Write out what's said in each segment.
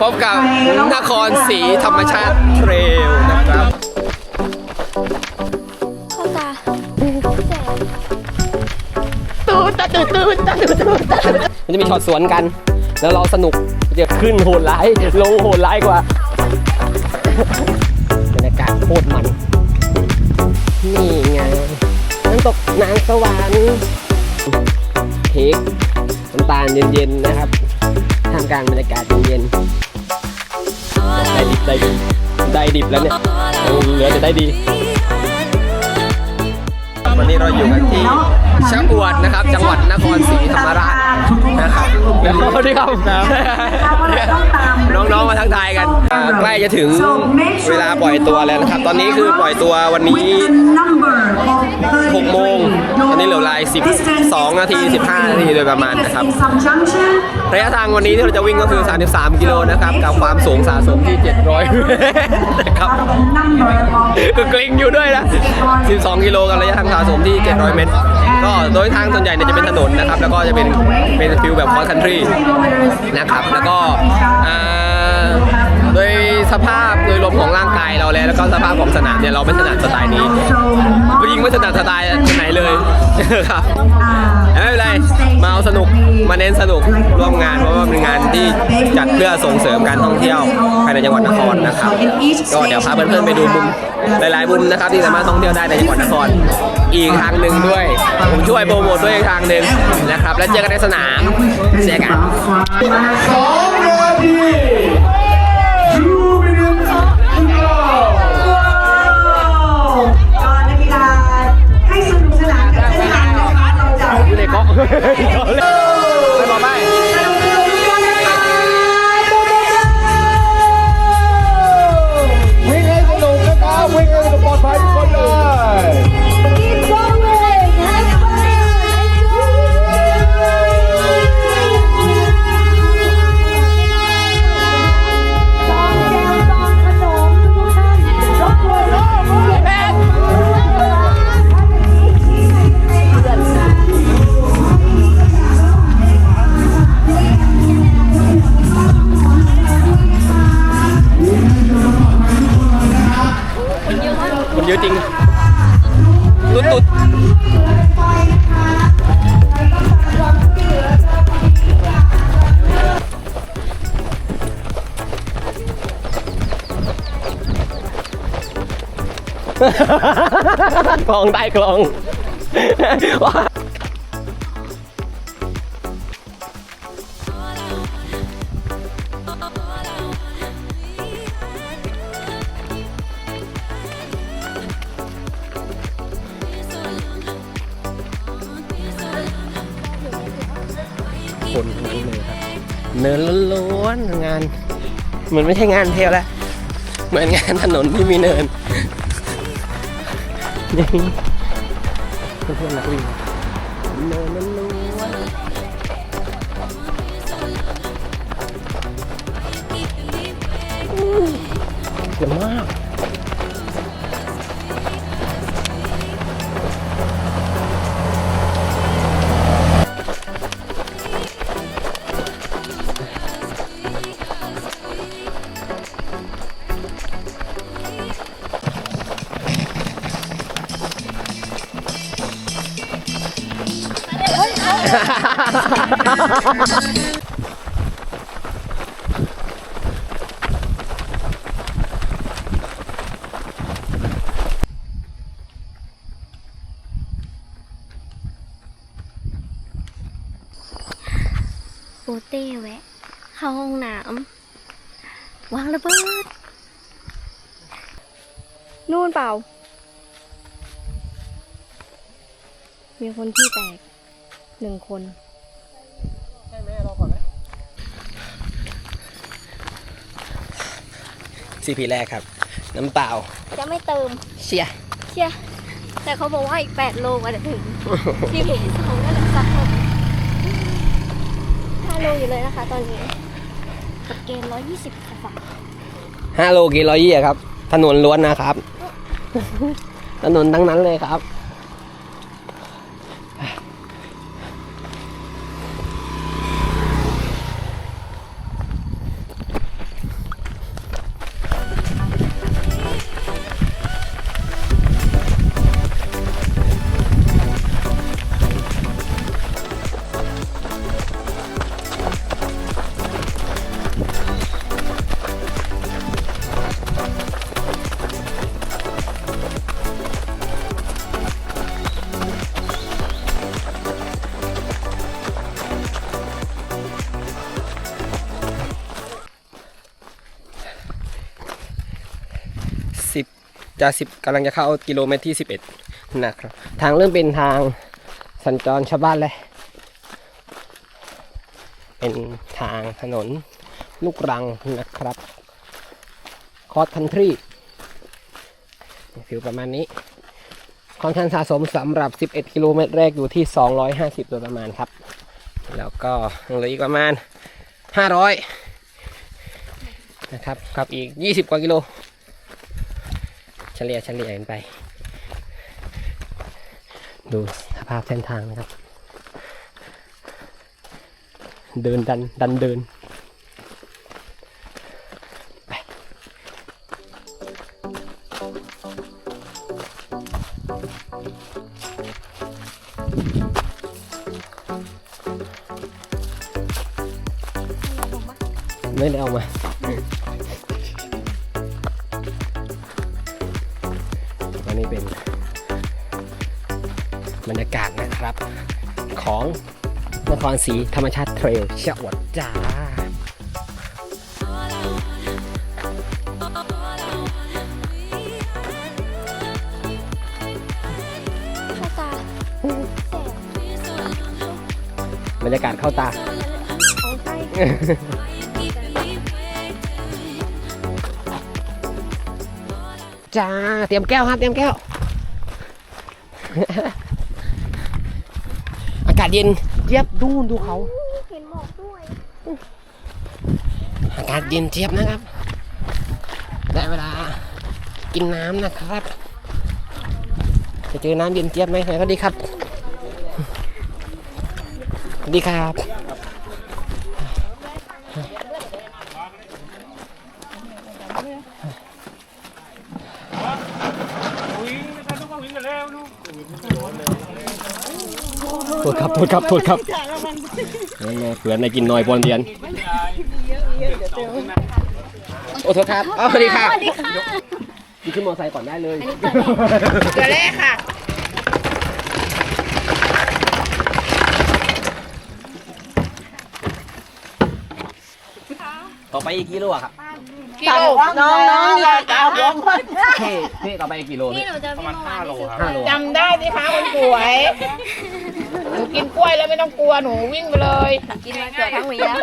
พบกับนครศรีธรรมชาติเทรลนะครับข้าตาแสงมันจะมีช็อตสวนกัน แล้วเราสนุกจะขึ้นโหดร้ายลงโหดร้ายกว่าบรรยากาศโคตรมัน นี่ไงน้ำตกนางสวรรค์เค้กน้ำตาลเย็นๆนะครับท่ามกลางบรรยากาศเย็นๆ ดิบได้ดีได้ดิบแล้วเนี่ยเหลือจะได้ดีวันนี้เราอยู่กันที่ชะอวดนะครับ จังหวัดนครศรีธรรมราชนะครับแล้วสวัสดีครับน้องๆมาทักทายกันใกล้จะถึงเวลาปล่อยตัวแล้วนะครับ ตอนนี้คือปล่อยตัววันนี้6โมงตอนนี้เหลือลาย10 2 นาที 15 นาทีโดยประมาณนะครับ ระยะทางวันนี้ที่เราจะวิ่งก็คือ 33 กิโลนะครับ กับความสูงสะสมที่ 700นะครับก็กลิ้งอยู่ด้วยนะ 12 กิโลกับระยะทางสะสมที่ 700 เมตร ก็โดยทางส่วนใหญ่เนี่ยจะเป็นถนนนะครับ แล้วก็จะเป็นเป็นฟิลแบบคอสคันทรีนะครับ แล้วก็โดยสภาพโดยรวมของร่างกายเราแล้วแล้วก็สภาพของสนามเนี่ยเราไม่ถนัดสไตล์นี้ยิงไม่ถนัดสไตล์ไหนเลยครับ ม่เป็นไรมาเอาสนุกมาเน้นสนุกร่วมงานเพราะว่าเป็นงานที่จัดเพื่อส่งเสริมการท่องเที่ยวภายในจังหวัดนครนะครับก็เดี๋ยวพาเพื่อนๆไปดูมุมหลายๆมุมนะครับที่สามารถท่องเที่ยวได้ในจังหวัดนครอีกทางหนึ่งด้วย ผมช่วยโปรโมทด้วยอีกทางหนึ่งนะครับ แล้วเจอกันในสนามเจอกันสองนาที อยู่ในเยอะจริงตุ๊ดตุ๊ดคลองใต้คลอง เหมือนไม่ใช่งานเที่ยวแล้วเหมือนงานถนนที่มีเนินนี่เพื่อนนักวิ่งเนินมันล้วนเยอะมาก นู่นเปล่า มีคนที่แตกหนึ่งคนซีพีแรกครับ น้ำเปล่า จะไม่เติม เชียเชียแต่เขาบอกว่าอีก8โลกว่าจะถึงที่เพจสองก็เลยสักคน5โลอยู่เลยนะคะ ตอนนี้กับเกณฑ์120ฝ่าห้าโลกิโลยี่อะครับ ถนนล้วนนะครับ ถนนทั้งนั้นเลยครับ จะสิบกำลังจะเข้ากิโลเมตรที่สิบเอ็ดนะครับ ทางเริ่มเป็นทางสัญจรชาวบ้านเลยเป็นทางถนนลูกรังนะครับคอร์ c คันทรีฟิวประมาณนี้ค่อนข้างสะสมสำหรับ 11 กิโลเมตรแรกอยู่ที่ 250 โดยประมาณครับ แล้วก็เหลืออีกประมาณ 500 นะครับ ครับอีก 20 กว่ากิโล เฉลี่ยเฉลี่ยกันไป ดูสภาพเส้นทางนะครับ เดินดันดันเดินไปไม่ได้เอามา ครศรีธรรมชาติเทรลชะอวดจ้าเข้าตาบรรยากาศเข้าตา จ้า เตรียมแก้วครับ เตรียมแก้ว อากาศเย็น ดูดูเขาเห็นหมอกด้วยอากาศเย็นเจี๊ยบนะครับ ได้เวลากินน้ำนะครับ จะเจอน้ำเย็นเจี๊ยบไหมไหนก็ดีครับ ดีครับโทษครับโทษครับโทษครับ เผื่อในกินน้อยปนเรียนโอ้โทษครับอ๋อสวัสดีค่ะสวัสดีค่ะดีขึ้นมอเตอร์ไซค์ก่อนได้เลยเดี๋ยวแรกค่ะต่อไปอีกกิโลอะครับกิโลน้องน้องอย่าเอาผมเท่เท่ต่อไปอีกกิโลนี่เนี่ยหนูเจอพี่เมื่อวานที่ซื้อห้าโลจำได้สิคะคนสวย หนูกินกล้วยแล้วไม่ต้องกลัวหนูวิ่งไปเลย กินมาเกือบทั้งวีแล้ว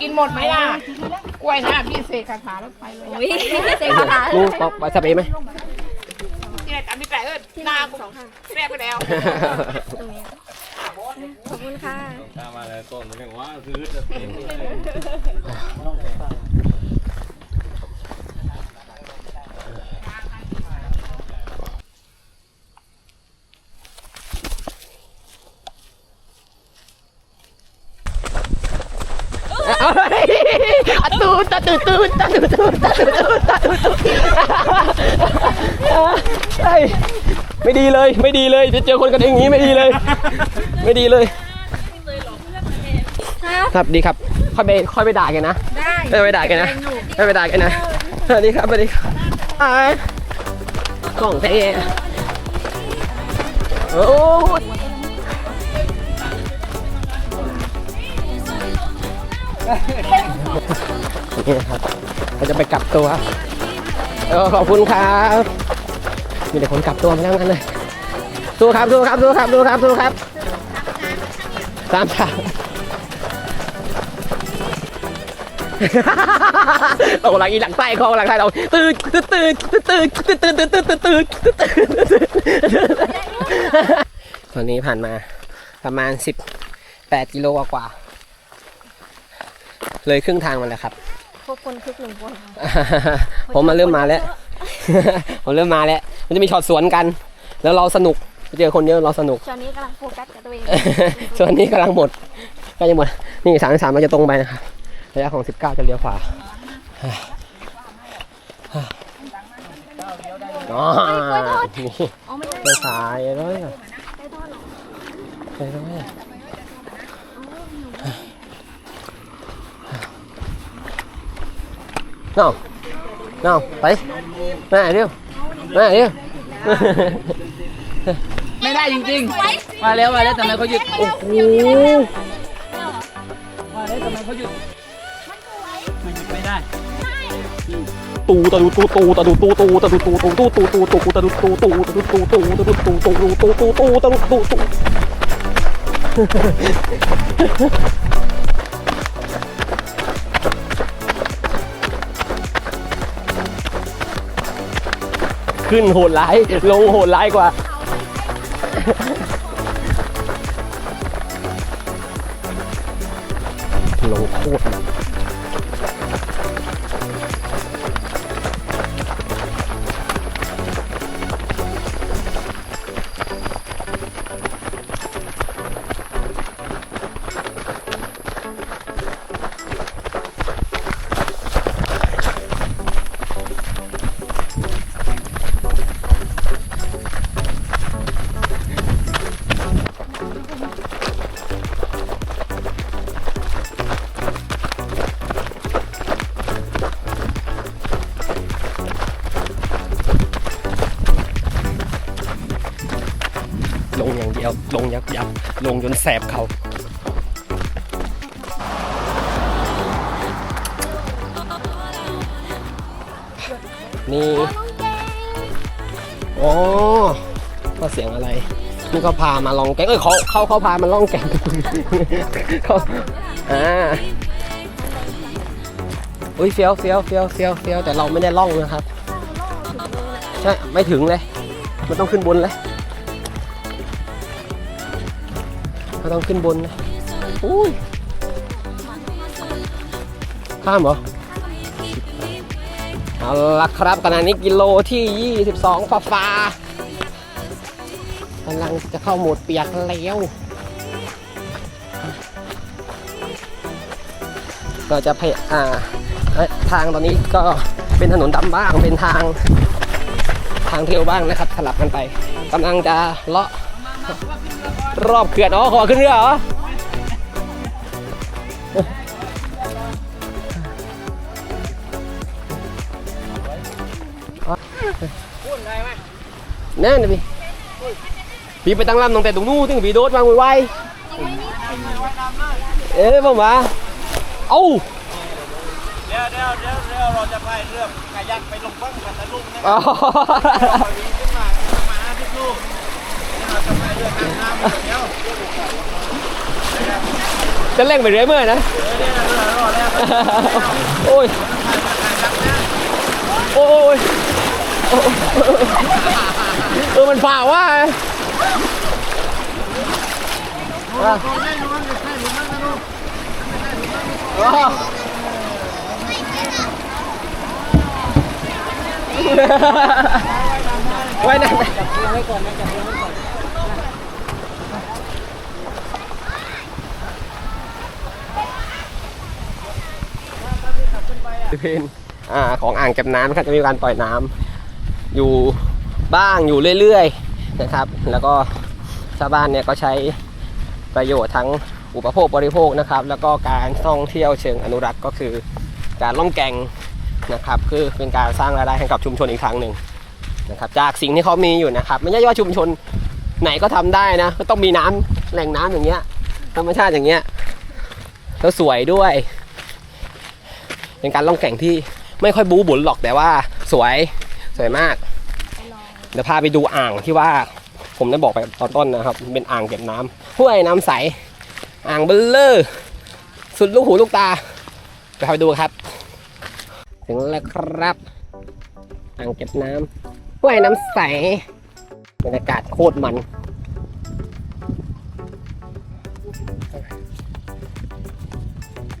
กินหมดไหมล่ะ กล้วยนะพี่เสกคาถาแล้วไปเลยอุ้ยเซ็งขาลุงบอกไปสเปรย์ไหม ที่ไหนตามที่แปะเออหน้ากูแรกไปแล้วตรงนี้ขอบคุณค่ะอะตูดตะตูดตูด ตะตูตูดตะตูดตูดตะตูตูดเฮ้ไม่ดีเลยไม่ดีเลยจะเจอคนกันเองอย่างนี้ไม่ดีเลย ไม่ดีเลยครับดีครับค่อยไปค่อยไปด่าแกนะได้ไม่ไปด่าแกนะไม่ไปด่าแกนะสวัสดีครับสวัสดีครับอ่ากล่องเท่โอ้ นี่นะครับเราจะไปกลับตัวเออขอบคุณครับ มีแต่คนกลับตัวมาทั้งนั้นเลยสู้ครับสู้ครับสู้ครับสู้ครับสู้ครับสามสามเราหลังอีหลังใต้เขาหลังใต้เราตื่นตื่นตื่นตื่นตื่นตื่นตื่นตื่นตื่นตื่นตื่นตอนนี้ผ่านมาประมาณ 18 กิโลกว่า เลยครึ่งทางมาแล้วครับ พวกคนคึกหนึ่งคนผมมาเริ่มมาแล้ว ผมเริ่มมาแล้ว มันจะมีช็อตสวนกัน แล้วเราสนุกเจอคนเยอะเราสนุกตอนนี้กำลังโฟกัสกับตัวเองส่วนนี้กำลังหมดใกล้จะหมด นี่สามสามเราจะตรงไปนะครับระยะของ19จะเลี้ยวขวาอ๋อนี่อ๋อไม่ได้ไปสายเลยอะได้ทอดหรอไปเลย น้องน้องไปมาเร็วมาเร็วไม่ได้จริงๆ มาแล้วมาแล้วทำไมเขาหยุด โอ้โหมาแล้วทำไมเขาหยุดมันหยุดไม่ได้ตูตะดูตูตูตะดูตูตูตะดูตูตูตูตูตูตูตะดูตูตูตะดูตูตูตะดูตูตูตูตูตูตูตะดูตูตู ขึ้นโหดร้ายลงโหดร้ายกว่า ลงโคตรมั แสบเขานี่ โอ้ก็เสียงอะไร นี่เขาพามาลองแกงเอ้ยเขาเขาเขาพามาล่องแกงเขาอ่าอุ้ยเฟี้ยวเฟี้ยวเฟี้ยวเฟี้ยวเฟี้ยวแต่เราไม่ได้ล่องนะครับ ใช่ ไม่ถึงเลย มันต้องขึ้นบนเลย ก็ต้องขึ้นบนนะอุ้ยข้ามเหรอเอาละครับขณะนี้กิโลที่ 22ฟ้าฟ้ากำลังจะเข้าโหมดเปียกแล้วก็จะพยอ่าทางตอนนี้ก็เป็นถนนดำบ้างเป็นทางทางเที่ยวบ้างนะครับ สลับกันไปกำลังจะเลาะ รอบเขื่อนอ๋อขอขึ้นเรือเหรอนั่นนะพี่พี่ไปตั้งลำตั้งแต่ตรงนู้นถึงพี่โดดมาไวๆเอ๊ะผมว่าเอ้าเดี๋ยวเดี๋ยวเดี๋ยวเดี๋ยวเราจะไปเรื่องกายักไปลงบ้างกันตะลุงนะอ๋อวิ่งขึ้นมามาหาที่ลูกเราจะไปเรื่องทางน้ำเดี๋ยว จะเล่งไปเรื่อยเมื่อนะโอ้ยโอ้ยโอ้ยเออมันฝ่าว่าอะอ๋อไว้นั่นไป เพนอ่าของอ่างเก็บน้ำนะครับจะมีการปล่อยน้ำอยู่บ้างอยู่เรื่อยๆนะครับ แล้วก็ชาวบ้านเนี่ยก็ใช้ประโยชน์ทั้งอุปโภคบริโภคนะครับ แล้วก็การท่องเที่ยวเชิงอนุรักษ์ก็คือการล่องแก่งนะครับ คือเป็นการสร้างรายได้ให้กับชุมชนอีกครั้งหนึ่งนะครับ จากสิ่งที่เขามีอยู่นะครับ ไม่ใช่ว่าชุมชนไหนก็ทำได้นะก็ต้องมีน้ำแหล่งน้ำอย่างเงี้ยธรรมชาติอย่างเงี้ยแล้วสวยด้วย เป็นการล่องแก่งที่ไม่ค่อยบู๊บุญหรอกแต่ว่าสวยสวยมาก เดี๋ยวพาไปดูอ่างที่ว่าผมได้บอกไปตอนต้นนะครับ เป็นอ่างเก็บน้ำห้วยน้ำใส อ่างเบลเลอร์สุดลูกหูลูกตาไปพาไปดูครับ ถึงแล้วครับ อ่างเก็บน้ำห้วยน้ำใสบรรยากาศโคตรมัน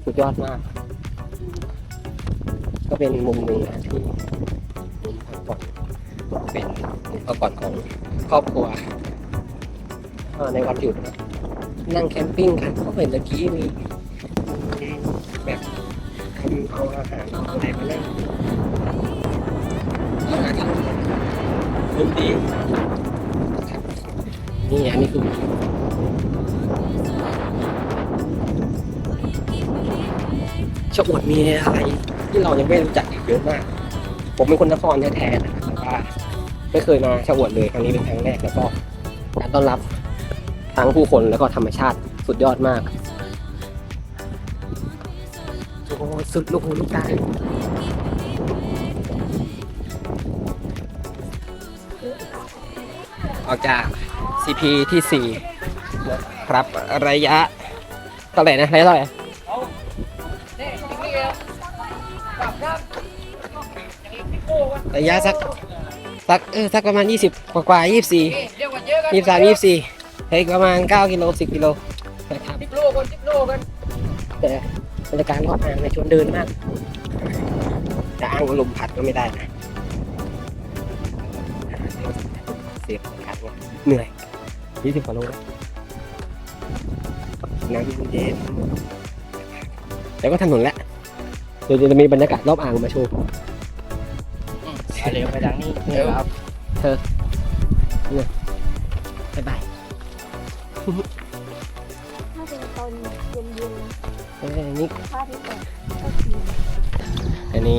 สุดยอดมาก ก็เป็นมุมหนึ่งที่มุมพักผ่อนเป็นมุมพักผ่อนของครอบครัวในวันหยุดนะนั่งแคมปิ้งกันก็เห็นตะกี้มีแบบทำเอาอาหารเอาอะไรมานั่งอาหารที่ดนตรีนี่อันนี้คือชะอวดมีอะไร ที่เรายังไม่รู้จักอีกเยอะมาก ผมเป็นคนนครแท้ๆนะครับแต่ว่าไม่เคยมาชะอวดเลยครั้งนี้เป็นครั้งแรกแล้วก็การต้อนรับทั้งผู้คนแล้วก็ธรรมชาติสุดยอดมากโอ้สุดลูกหูลูกตาออกจาก CP ที่4ครับระยะเท่าไหร่นะระยะเท่าไหร่ ระยะสักสักเออสักประมาณ 20 กว่ากว่าๆ24เดี๋ยวกันเยอะกันยี่สามยี่สี่เฮ้ยประมาณเก้ากิโลสิบกิโลนะครับสิบโลกันสิบโลกันแต่บรรยากาศรอบอ่างในยชวนเดินมากจะอ้างว่าลมพัดก็ไม่ได้นะเสียบคัดนะเหนื่อยยี่สิบกว่าโลแล้วน้ำเย็นๆแล้วก็ถนนแล้วเดี๋ยวจะมีบรรยากาศรอบอ่างมาโชว์ เร็วไปทางนี้ครับบ๊ายบายถ้าเป็นตอนเย็นเอ้ยนี่ๆพระอาทิตย์ตกอันนี้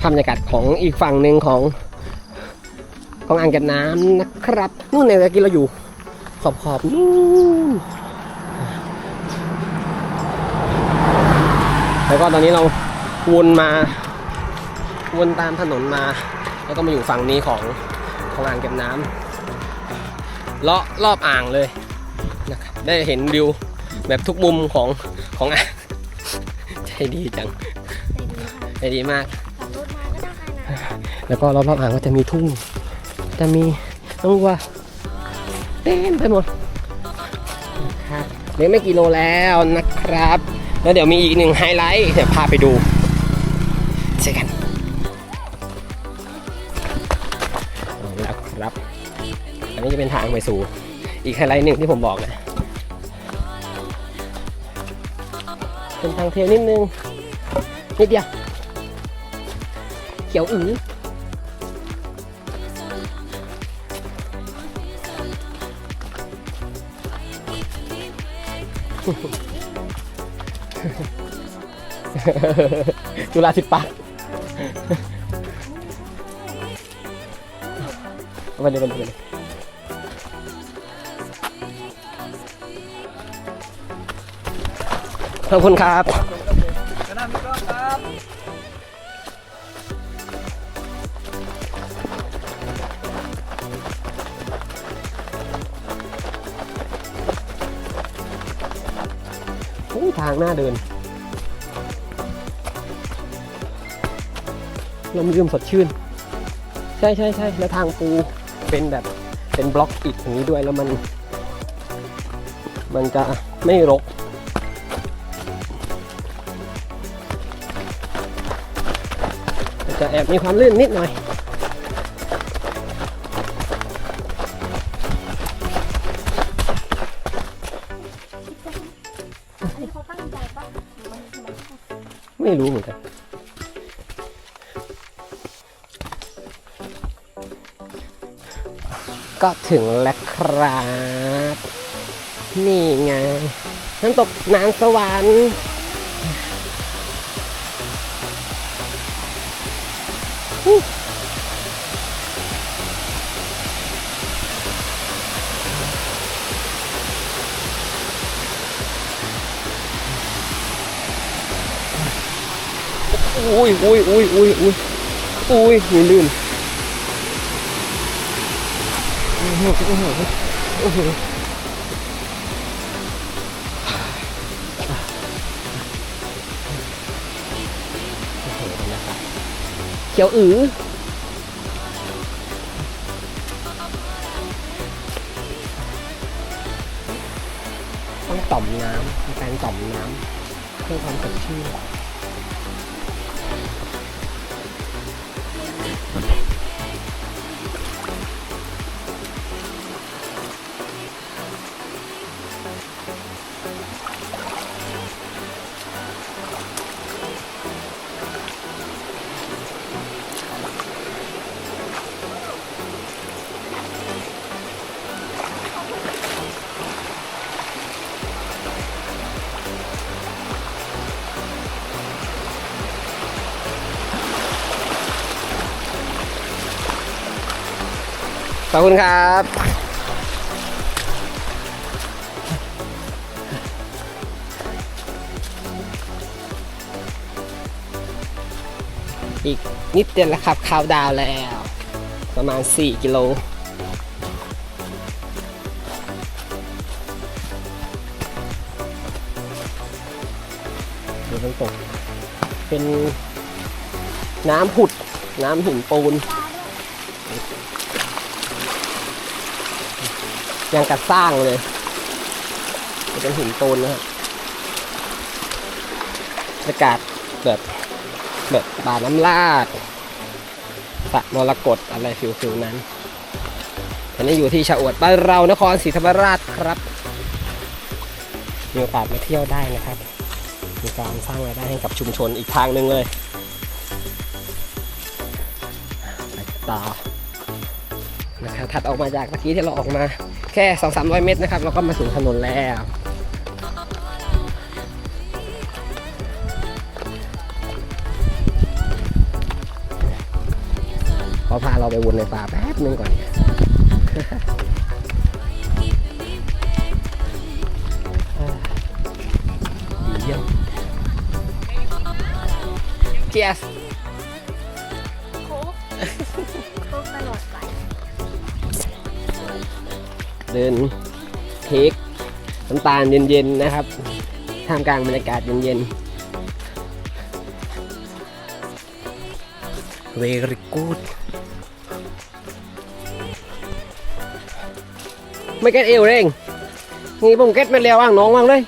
ภาพบรรยากาศของอีกฝั่งหนึ่งของ ของอ่างเก็บน้ำนะครับ นู่นเนี่ยเมื่อกี้เราอยู่ ขอบขอบๆนู่นแล้วก็ตอนนี้เราวนมาวนตามถนนมา แล้วก็มาอยู่ฝั่งนี้ของของอ่างเก็บน้ำเลาะรอบอ่างเลยนะครับได้เห็นวิวแบบทุกมุมของของอ่างใจดีจังใจดีค่ะใจดีมากขับรถมาก็ได้นะแล้วก็รอบๆอ่างก็จะมีทุ่ง จะมีน้องวัวเต็มไปหมดนะครับเหลือไม่กี่โลแล้วนะครับ แล้วเดี๋ยวมีอีกหนึ่งไฮไลท์เดี๋ยวพาไปดูเจอกัน นนี้จะเป็นทางไปสู่ อีกไฮไลท์หนึ่งที่ผมบอกนะเป็นทางเทลนิดนึง นิดเดียว เขียวอือจุฬาสิบปากเอาไปเลยไปเลยไปเลย ขอบคุณครับคณะมิตรครับทางหน้าเดินลมยืมสดชื่น ใช่ใช่ใช่แล้วทางปูเป็นแบบเป็นบล็อกอิฐอย่างนี้ด้วยแล้วมัน มันจะไม่รก แอบมีความลื่นนิดหน่อย อันนี้เขาตั้งใจปะหรือมันทำไมไม่รู้เหมือนกัน ก็ถึงแล้วครับ นี่ไงน้ำตกนางสวรรค์ อู้อุ้ยอุ้ยอุ้ยอุ้ยอุ้ยอุ้ย ขียวอือต้องต่อมน้ำมีการต่อมน้ำเพื่อความสดชื่น ขอบคุณครับ อีกนิดเดียวแล้วครับข้าวดาวแล้ว ประมาณ 4 กิโลดูน้ำตก เป็นน้ำผุด น้ำหินปูน ยังกัดสร้างเลยเป็นหินปูนนะครับบรรยากาศแบบแบบป่าน้ำลาดสะมรกตอะไรฟิลฟิลนั้นอันนี้อยู่ที่ชะอวดบ้านเรานครศรีธรรมราชครับมีโอกาสมาเที่ยวได้นะครับ มีการสร้างรายได้ให้กับชุมชนอีกทางหนึ่งเลยไปต่อ ถัดออกมาจากเมื่อกี้ที่เราออกมา แค่2 3 0 0 เมตรนะครับ เราก็มาสู่ถนนแล้วขอพาเราไปวนในป่าแป๊บนึงก่อนดีเยี่ยม Cheers เดินเทคน้ำตาลเย็นๆนะครับท่ามกลางบรรยากาศเย็นๆ very good ไม่เก็ตเอวเร่งนี่ผมเก็ตไม่แล้วว่างน้องว่างเลย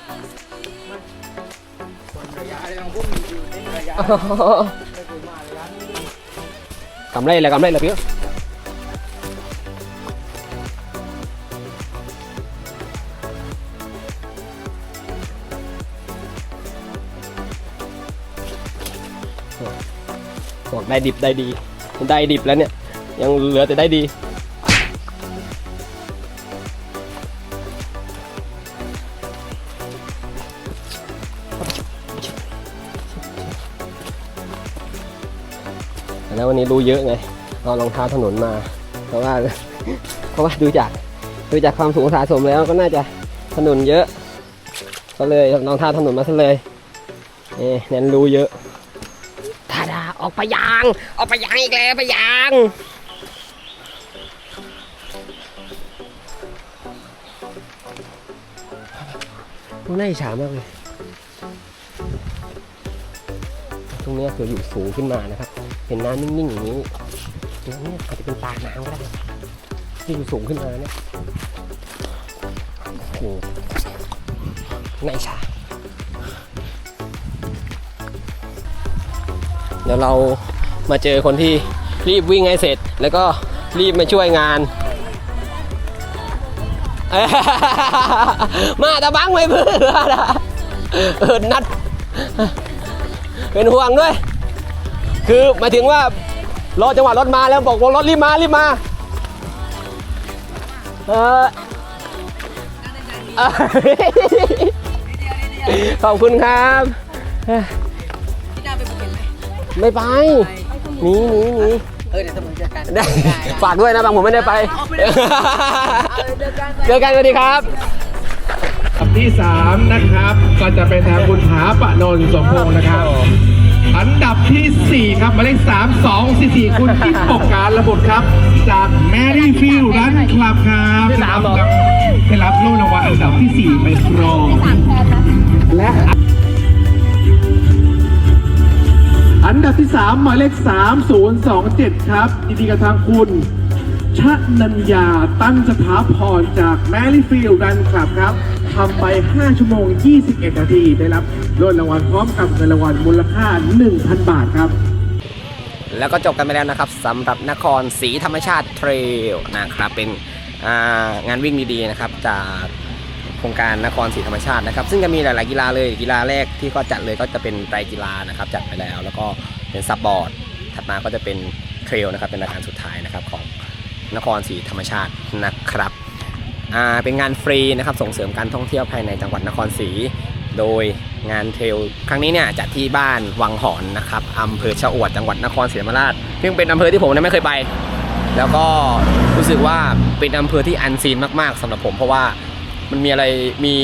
cầm đây là cầm đây là phía บอ ได้ดิบได้ดีได้ดิบแล้วเนี่ย ยังเหลือแต่ได้ดีแล้ววันนี้รู้เยอะไงเอารองเท้าถนนมา เพราะว่าเพราะว่าดูจากดูจากความสูงสะสมแล้วก็น่าจะถนนเยอะ ก็เลยเอารองเท้าถนนมาซะเลยเนี่เน้นรู้เยอะ ออกไปยาง ออกไปยางอีกแล้วไปยางดูน่าอิจฉามากเลย ตรงนี้ยคืออยู่สูงขึ้นมานะครับ เห็นน้ำนิ่งๆอย่างนี้ตรงนี้อาจจะเป็นปากน้ำก็ได้ที่อยู่สูงขึ้นมาเนี่ยโอ้โหน่าอิจฉา เดี๋ยวเรามาเจอคนที่รีบวิ่งให้เสร็จ แล้วก็รีบมาช่วยงาน มาตะบังไม่เพื่อนเออนัด เป็นห่วงด้วย คือหมายถึงว่ารอจังหวะรถมาแล้วบอกว่ารถรีบมารีบมาเออขอบคุณครับ ไม่ไปหนีหนีหนีเออเดี๋ยวสมุนเจอกันได้ฝากด้วยนะบางผมไม่ได้ไปเจอกันสวัสดีครับอันดับที่ 3 นะครับ ก็จะเป็นทางคุณหาปะนนท์สมพงศ์นะครับ อันดับทีสี่4 ครับหมายเลข3 2 4 4 คุณกิ๊บปกการระบุครับ จากแมรี่ฟิลรันคลับครับที่สามเหรอได้รับโล่รางวัลอันดับที่ 4 ไปครองและ อันดับที่ 3 หมายเลข 3027 ครับยินดีกับทางคุณชนัญญาตั้งสถาพรจากแมรี่ฟิลดันคลับครับทำไป 5 ชั่วโมง 21 นาที ได้รับโล่รางวัลพร้อมกับเงินรางวัลมูลค่า 1,000 บาทครับ แล้วก็จบกันไปแล้วนะครับสำหรับนครศรีธรรมชาติเทรลนะครับ เป็นงานวิ่งดีๆนะครับจาก ครงการนครศรีธรรมชาตินะครับ ซึ่งจะมีหลาย ๆ กีฬาเลยกีฬาแรกที่ก็จัดเลยก็จะเป็นไตรกีฬานะครับ จัดไปแล้ว แล้วก็เป็นซับบอร์ด ถัดมาก็จะเป็นเทรลนะครับเป็นรายการสุดท้ายนะครับของนครศรีธรรมชาตินะครับอ่าเป็นงานฟรีนะครับส่งเสริมการท่องเที่ยวภายในจังหวัดนครศรีโดยงานเทรลครั้งนี้เนี่ยจัดที่บ้านวังหอนนะครับอำเภอชะอวดจังหวัดนครศรีธรรมราชซึ่งเป็นอำเภอที่ผมไม่เคยไป แล้วก็รู้สึกว่าเป็นอำเภอที่อันซีนมาก ๆสำหรับผมเพราะว่า มันมีอะไรมี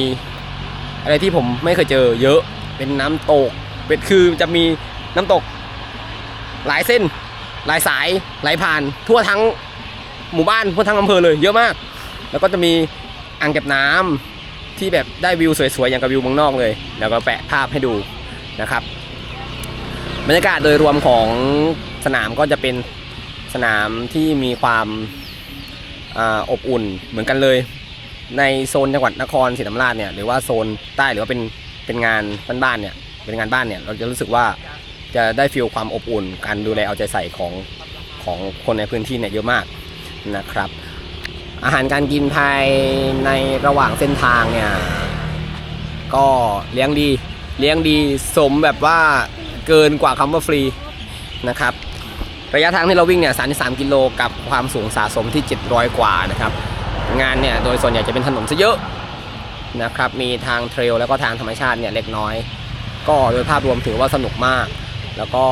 อะไรที่ผมไม่เคยเจอ เยอะเป็นน้ำตกเป็นคือจะมีน้ำตก หลายเส้น หลายสายไหลผ่าน ทั่วทั้งหมู่บ้านทั่วทั้งอำเภอเลย เยอะมาก แล้วก็จะมีอ่างเก็บน้ำที่แบบได้วิวสวยๆอย่างกับวิวเมืองนอกเลย แล้วก็แปะภาพให้ดูนะครับบรรยากาศโดยรวมของสนามก็จะเป็นสนามที่มีความอาอบอุ่นเหมือนกันเลย ในโซนจังหวัดนครศรีธรรมราชเนี่ยหรือว่าโซนใต้หรือว่าเป็นเป็นงานบ้านๆเนี่ยเป็นงานบ้านเนี่ยเราจะรู้สึกว่าจะได้ฟีลความอบอุ่น การดูแลเอาใจใส่ของของคนในพื้นที่เนี่ยเยอะมากนะครับ อาหารการกินภายในระหว่างเส้นทางเนี่ยก็เลี้ยงดีเลี้ยงดีสมแบบว่าเกินกว่าคำว่าฟรีนะครับระยะทางที่เราวิ่งเนี่ย 33 กิโลกับความสูงสะสมที่ 700 กว่านะครับ งานเนี่ยโดยส่วนใหญ่จะเป็นถนนซะเยอะนะครับมีทางเทรลแล้วก็ทางธรรมชาติเนี่ยเล็กน้อย ก็โดยภาพรวมถือว่าสนุกมาก แล้วก็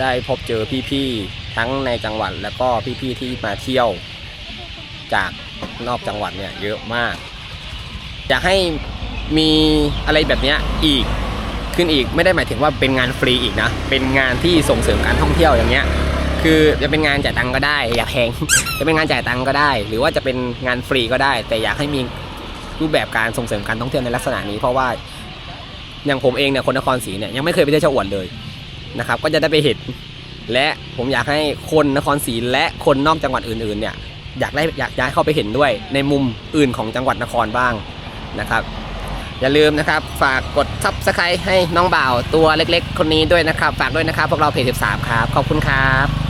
ได้พบเจอพี่ๆทั้งในจังหวัดแล้วก็พี่ๆที่มาเที่ยวจากนอกจังหวัดเนี่ยเยอะมากอยากให้มีอะไรแบบนี้อีกขึ้นอีกไม่ได้หมายถึงว่าเป็นงานฟรีอีกนะ เป็นงานที่ส่งเสริมการท่องเที่ยวอย่างเงี้ย คือจะเป็นงานจ่ายตังก็ได้ อย่าแพง จะเป็นงานจ่ายตังก็ได้ หรือว่าจะเป็นงานฟรีก็ได้ แต่อยากให้มีรูปแบบการส่งเสริมการท่องเที่ยวในลักษณะนี้ เพราะว่าอย่างผมเองเนี่ยคนนครศรีเนี่ยยังไม่เคยไปเที่ยวชะอวดเลยนะครับ ก็จะได้ไปเห็นและผมอยากให้คนนครศรีและคนนอกจังหวัดอื่นๆเนี่ยอยากได้อยากย้ายเข้าไปเห็นด้วย ในมุมอื่นของจังหวัดนครบ้างนะครับ อย่าลืมนะครับ ฝากกดซับสไครต์ให้น้องบ่าวตัวเล็กๆ คนนี้ด้วยนะครับ ฝากด้วยนะครับ พวกเราเพจ13 ครับ ขอบคุณครับ